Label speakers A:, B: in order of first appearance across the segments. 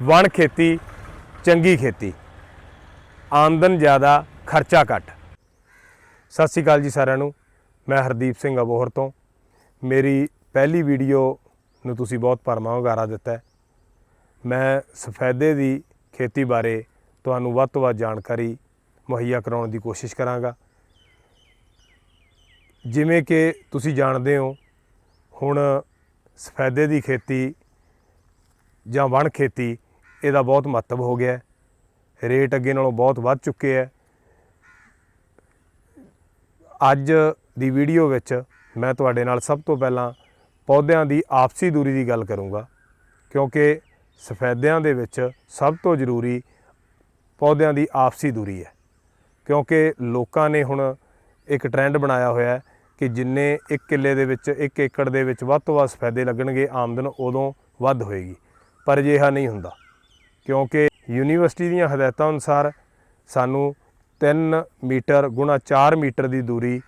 A: ਵਣ ਖੇਤੀ, ਚੰਗੀ ਖੇਤੀ। ਆਮਦਨ ਜ਼ਿਆਦਾ, ਖਰਚਾ ਘੱਟ। ਸਤਿ ਸ਼੍ਰੀ ਅਕਾਲ ਜੀ ਸਾਰਿਆਂ ਨੂੰ। ਮੈਂ ਹਰਦੀਪ ਸਿੰਘ ਅਬੋਹਰ ਤੋਂ। ਮੇਰੀ ਪਹਿਲੀ ਵੀਡੀਓ ਨੂੰ ਤੁਸੀਂ ਬਹੁਤ ਭਰਮਾ ਹੁੰਗਾਰਾ ਦਿੱਤਾ ਮੈਂ ਸਫੈਦੇ ਦੀ ਖੇਤੀ ਬਾਰੇ ਤੁਹਾਨੂੰ ਵੱਧ ਤੋਂ ਵੱਧ ਜਾਣਕਾਰੀ ਮੁਹੱਈਆ ਕਰਾਉਣ ਦੀ ਕੋਸ਼ਿਸ਼ ਕਰਾਂਗਾ। ਜਿਵੇਂ ਕਿ ਤੁਸੀਂ ਜਾਣਦੇ ਹੋ, ਹੁਣ ਸਫੈਦੇ ਦੀ ਖੇਤੀ ਜਾਂ ਵਣ ਖੇਤੀ, ਇਹਦਾ ਬਹੁਤ ਮਹੱਤਵ ਹੋ ਗਿਆ ਹੈ। ਰੇਟ ਅੱਗੇ ਨਾਲੋਂ ਬਹੁਤ ਵੱਧ ਚੁੱਕੇ ਹੈ। ਅੱਜ ਦੀ ਵੀਡੀਓ ਵਿੱਚ ਮੈਂ ਤੁਹਾਡੇ ਨਾਲ ਸਭ ਤੋਂ ਪਹਿਲਾਂ ਪੌਦਿਆਂ ਦੀ ਆਪਸੀ ਦੂਰੀ ਦੀ ਗੱਲ ਕਰੂੰਗਾ, ਕਿਉਂਕਿ ਸਫੈਦਿਆਂ ਦੇ ਵਿੱਚ ਸਭ ਤੋਂ ਜ਼ਰੂਰੀ ਪੌਦਿਆਂ ਦੀ ਆਪਸੀ ਦੂਰੀ ਹੈ। ਕਿਉਂਕਿ ਲੋਕਾਂ ਨੇ ਹੁਣ ਇੱਕ ਟ੍ਰੈਂਡ ਬਣਾਇਆ ਹੋਇਆ ਹੈ ਕਿ ਜਿੰਨੇ 1 ਕਿੱਲੇ ਦੇ ਵਿੱਚ 1 ਏਕੜ ਦੇ ਵਿੱਚ ਵੱਧ ਤੋਂ ਵੱਧ ਸਫੈਦੇ ਲੱਗਣਗੇ, ਆਮਦਨ ਉਦੋਂ ਵੱਧ ਹੋਏਗੀ। ਪਰ ਅਜਿਹਾ ਨਹੀਂ ਹੁੰਦਾ, ਕਿਉਂਕਿ ਯੂਨੀਵਰਸਿਟੀ ਦੀਆਂ ਹਦਾਇਤਾਂ ਅਨੁਸਾਰ ਸਾਨੂੰ 3 ਮੀਟਰ ਗੁਣਾ 4 ਮੀਟਰ ਦੀ ਦੂਰੀ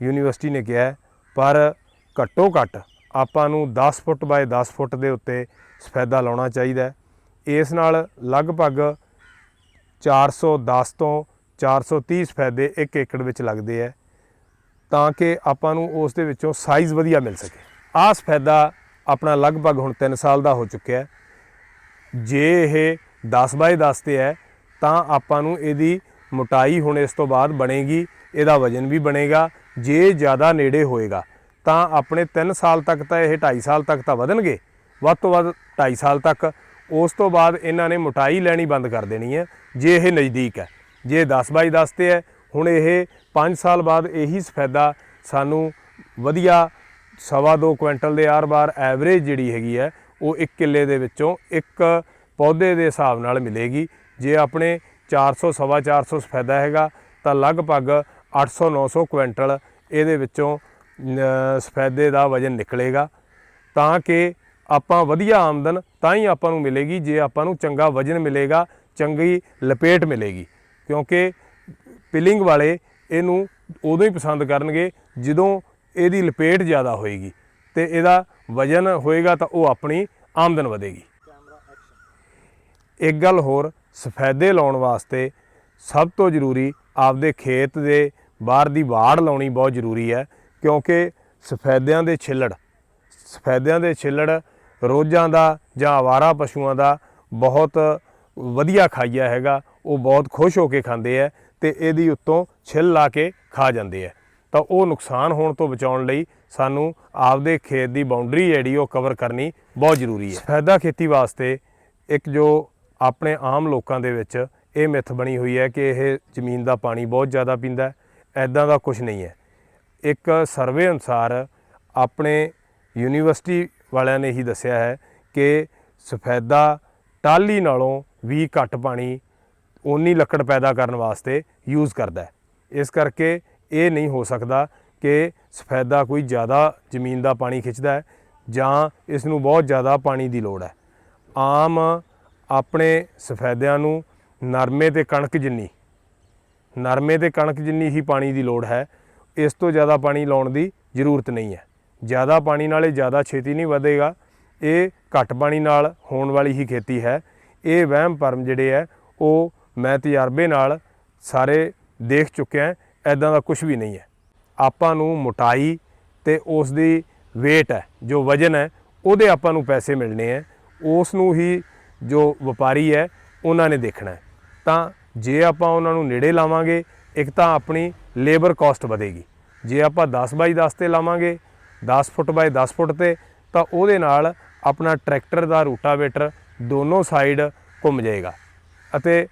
A: ਯੂਨੀਵਰਸਿਟੀ ਨੇ ਕਿਹਾ ਪਰ ਘੱਟੋ ਘੱਟ ਆਪਾਂ ਨੂੰ 10 ਫੁੱਟ ਬਾਏ 10 ਫੁੱਟ ਦੇ ਉੱਤੇ ਸਫੈਦਾ ਲਾਉਣਾ ਚਾਹੀਦਾ ਹੈ। ਇਸ ਨਾਲ ਲਗਭਗ 410 ਤੋਂ 430 ਸਫੈਦੇ 1 ਏਕੜ ਵਿੱਚ ਲੱਗਦੇ ਹੈ, ਤਾਂ ਕਿ ਆਪਾਂ ਨੂੰ ਉਸ ਦੇ ਵਿੱਚੋਂ ਸਾਈਜ਼ ਵਧੀਆ ਮਿਲ ਸਕੇ। ਆਹ ਸਫੈਦਾ ਆਪਣਾ ਲਗਭਗ ਹੁਣ 3 ਸਾਲ ਦਾ ਹੋ ਚੁੱਕਿਆ ਹੈ। ਜੇ ਇਹ 10 ਬਾਏ 10 ਤੇ ਹੈ, ਤਾਂ ਆਪਾਂ ਨੂੰ ਇਹਦੀ ਮੋਟਾਈ ਹੁਣ ਇਸ ਤੋਂ ਬਾਅਦ ਬਣੇਗੀ, ਇਹਦਾ ਵਜਨ ਵੀ ਬਣੇਗਾ, ਜੇ ਜ਼ਿਆਦਾ ਨੇੜੇ ਹੋਏਗਾ, ਤਾਂ ਆਪਣੇ 3 ਸਾਲ ਤੱਕ ਤਾਂ ਇਹ 2.5 ਸਾਲ ਤੱਕ ਤਾਂ ਵਧਣਗੇ, ਵੱਧ ਤੋਂ ਵੱਧ 2.5 ਸਾਲ ਤੱਕ, ਉਸ ਤੋਂ ਬਾਅਦ ਇਹਨਾਂ ਨੇ ਮੋਟਾਈ ਲੈਣੀ ਬੰਦ ਕਰ ਦੇਣੀ ਹੈ, ਜੇ ਇਹ ਨਜ਼ਦੀਕ ਹੈ, ਜੇ 10 ਬਾਈ 10 ਤੇ ਹੈ, ਹੁਣ ਇਹ 5 ਸਾਲ ਬਾਅਦ ਇਹੀ ਸਫੈਦਾ ਸਾਨੂੰ ਵਧੀਆ ਸਵਾ ਦੋ ਕੁਇੰਟਲ ਦੇ ਆਰ-ਬਾਰ ਐਵਰੇਜ ਜਿਹੜੀ ਹੈਗੀ ਹੈ ਉਹ 1 ਕਿੱਲੇ ਦੇ ਵਿੱਚੋਂ ਇੱਕ ਪੌਦੇ ਦੇ ਹਿਸਾਬ ਨਾਲ ਮਿਲੇਗੀ। ਜੇ ਆਪਣੇ 400 ਸਵਾ 400 ਸਫੈਦਾ ਹੈਗਾ, ਤਾਂ ਲਗਭਗ 800 900 ਕੁਇੰਟਲ ਇਹਦੇ ਵਿੱਚੋਂ ਸਫੈਦੇ ਦਾ ਵਜਨ ਨਿਕਲੇਗਾ। ਤਾਂ ਕਿ ਆਪਾਂ ਵਧੀਆ ਆਮਦਨ ਤਾਂ ਹੀ ਆਪਾਂ ਨੂੰ ਮਿਲੇਗੀ, ਜੇ ਆਪਾਂ ਨੂੰ ਚੰਗਾ ਵਜਨ ਮਿਲੇਗਾ, ਚੰਗੀ ਲਪੇਟ ਮਿਲੇਗੀ। ਕਿਉਂਕਿ ਪਿਲਿੰਗ ਵਾਲੇ ਇਹਨੂੰ ਉਦੋਂ ਹੀ ਪਸੰਦ ਕਰਨਗੇ ਜਦੋਂ ਇਹਦੀ ਲਪੇਟ ਜ਼ਿਆਦਾ ਹੋਏਗੀ। ਤੇ ਇਹਦਾ ਵਜਨ ਹੋਏਗਾ ਤਾਂ ਉਹ ਆਪਣੀ ਆਮਦਨ ਵਧੇਗੀ। ਇੱਕ ਗੱਲ ਹੋਰ, ਸਫੈਦੇ ਲਾਉਣ ਵਾਸਤੇ ਸਭ ਤੋਂ ਜ਼ਰੂਰੀ ਆਪਦੇ ਖੇਤ ਦੇ ਬਾਹਰ ਦੀ ਵਾੜ ਲਾਉਣੀ ਬਹੁਤ ਜ਼ਰੂਰੀ ਹੈ, ਕਿਉਂਕਿ ਸਫੈਦਿਆਂ ਦੇ ਛਿੱਲੜ, ਸਫੈਦਿਆਂ ਦੇ ਛਿੱਲੜ ਰੋਜ਼ਾਂ ਦਾ ਜਾਂ ਆਵਾਰਾ ਪਸ਼ੂਆਂ ਦਾ ਬਹੁਤ ਵਧੀਆ ਖਾਈਆ ਹੈਗਾ, ਉਹ ਬਹੁਤ ਖੁਸ਼ ਹੋ ਕੇ ਖਾਂਦੇ ਹੈ ਤੇ ਇਹਦੀ ਉੱਤੋਂ ਛਿੱਲ ਲਾ ਕੇ ਖਾ ਜਾਂਦੇ ਹੈ। ਤਾਂ ਉਹ ਨੁਕਸਾਨ ਹੋਣ ਤੋਂ ਬਚਾਉਣ ਲਈ ਸਾਨੂੰ ਆਪਦੇ ਖੇਤ ਦੀ ਬਾਉਂਡਰੀ ਜਿਹੜੀ ਉਹ ਕਵਰ ਕਰਨੀ ਬਹੁਤ ਜ਼ਰੂਰੀ ਹੈ। ਸਫੈਦਾ ਖੇਤੀ ਵਾਸਤੇ ਇੱਕ ਜੋ ਆਪਣੇ ਆਮ ਲੋਕਾਂ ਦੇ ਵਿੱਚ ਇਹ ਮਿੱਥ ਬਣੀ ਹੋਈ ਹੈ ਕਿ ਇਹ ਜ਼ਮੀਨ ਦਾ ਪਾਣੀ ਬਹੁਤ ਜ਼ਿਆਦਾ ਪੀਂਦਾ ਹੈ ਐਦਾਂ ਦਾ ਕੁਝ ਨਹੀਂ ਹੈ। ਇੱਕ ਸਰਵੇ ਅਨੁਸਾਰ ਆਪਣੇ ਯੂਨੀਵਰਸਿਟੀ ਵਾਲਿਆਂ ਨੇ ਹੀ ਦੱਸਿਆ ਹੈ ਕਿ ਸਫੈਦਾ ਟਾਲੀ ਨਾਲੋਂ ਵੀ ਘੱਟ ਪਾਣੀ ਓਨੀ ਲੱਕੜ ਪੈਦਾ ਕਰਨ ਵਾਸਤੇ ਯੂਜ਼ ਕਰਦਾ ਹੈ। ਇਸ ਕਰਕੇ ਇਹ ਨਹੀਂ ਹੋ ਸਕਦਾ ਕਿ ਸਫੈਦਾ ਕੋਈ ਜ਼ਿਆਦਾ ਜ਼ਮੀਨ ਦਾ ਪਾਣੀ ਖਿੱਚਦਾ ਹੈ ਜਾਂ ਇਸ ਨੂੰ ਬਹੁਤ ਜ਼ਿਆਦਾ ਪਾਣੀ ਦੀ ਲੋੜ ਹੈ। ਆਮ ਆਪਣੇ ਸਫੈਦਿਆਂ ਨੂੰ ਨਰਮੇ ਤੇ ਕਣਕ ਜਿੰਨੀ, ਨਰਮੇ ਤੇ ਕਣਕ ਜਿੰਨੀ ਹੀ ਪਾਣੀ ਦੀ ਲੋੜ ਹੈ, ਇਸ ਤੋਂ ਜ਼ਿਆਦਾ ਪਾਣੀ ਲਾਉਣ ਦੀ ਜ਼ਰੂਰਤ ਨਹੀਂ ਹੈ। ਜ਼ਿਆਦਾ ਪਾਣੀ ਨਾਲੇ ਜ਼ਿਆਦਾ ਛੇਤੀ ਨਹੀਂ ਵਧੇਗਾ। ਇਹ ਘੱਟ ਪਾਣੀ ਨਾਲ ਹੋਣ ਵਾਲੀ ਹੀ ਖੇਤੀ ਹੈ। ਇਹ ਵਹਿਮ ਭਰਮ ਜਿਹੜੇ ਹੈ, ਉਹ ਮੈਂ ਤਜਰਬੇ ਨਾਲ ਸਾਰੇ ਦੇਖ ਚੁੱਕਿਆ ਐਦਾਂ ਦਾ ਕੁਝ ਵੀ ਨਹੀਂ ਹੈ। ਆਪਾਂ ਨੂੰ ਮੋਟਾਈ ਤੇ ਉਸ ਦੀ weight ਹੈ, ਜੋ ਵਜਨ ਹੈ, ਉਹਦੇ ਆਪਾਂ ਨੂੰ ਪੈਸੇ ਮਿਲਣੇ ਹੈ। ਉਸ ਨੂੰ ਹੀ ਜੋ ਵਪਾਰੀ ਹੈ, ਉਹਨਾਂ ਨੇ ਦੇਖਣਾ ਤਾਂ ਜੇ ਆਪਾਂ ਉਹਨਾਂ ਨੂੰ ਨੇੜੇ ਲਾਵਾਂਗੇ, ਇੱਕ ਤਾਂ ਆਪਣੀ ਲੇਬਰ ਕਾਸਟ ਵਧੇਗੀ। ਜੇ ਆਪਾਂ 10 ਬਾਈ 10 ਤੇ ਲਾਵਾਂਗੇ 10 ਫੁੱਟ ਬਾਈ 10 ਫੁੱਟ ਤੇ, ਤਾਂ ਉਹਦੇ ਨਾਲ ਆਪਣਾ ਟਰੈਕਟਰ ਦਾ ਰੂਟਾਵੇਟਰ ਦੋਨੋਂ ਸਾਈਡ ਘੁੰਮ ਜਾਏਗਾ। ਅਤੇ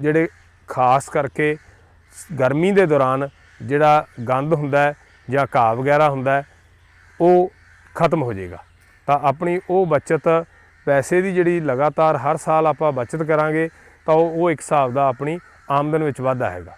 A: ਜਿਹੜੇ ਖਾਸ ਕਰਕੇ ਗਰਮੀ ਦੇ ਦੌਰਾਨ ਜਿਹੜਾ ਗੰਦ ਹੁੰਦਾ ਜਾਂ ਘਾਹ ਵਗੈਰਾ ਹੁੰਦਾ ਉਹ ਖਤਮ ਹੋ ਜਾਏਗਾ। ਤਾਂ ਆਪਣੀ ਉਹ ਬਚਤ, ਪੈਸੇ ਦੀ ਜਿਹੜੀ ਲਗਾਤਾਰ ਹਰ ਸਾਲ ਆਪਾਂ ਬਚਤ ਕਰਾਂਗੇ, ਤਾਂ ਉਹ ਉਹ ਇੱਕ ਹਿਸਾਬ ਦਾ ਆਪਣੀ ਆਮਦਨ ਵਿੱਚ ਵਾਧਾ ਹੈਗਾ।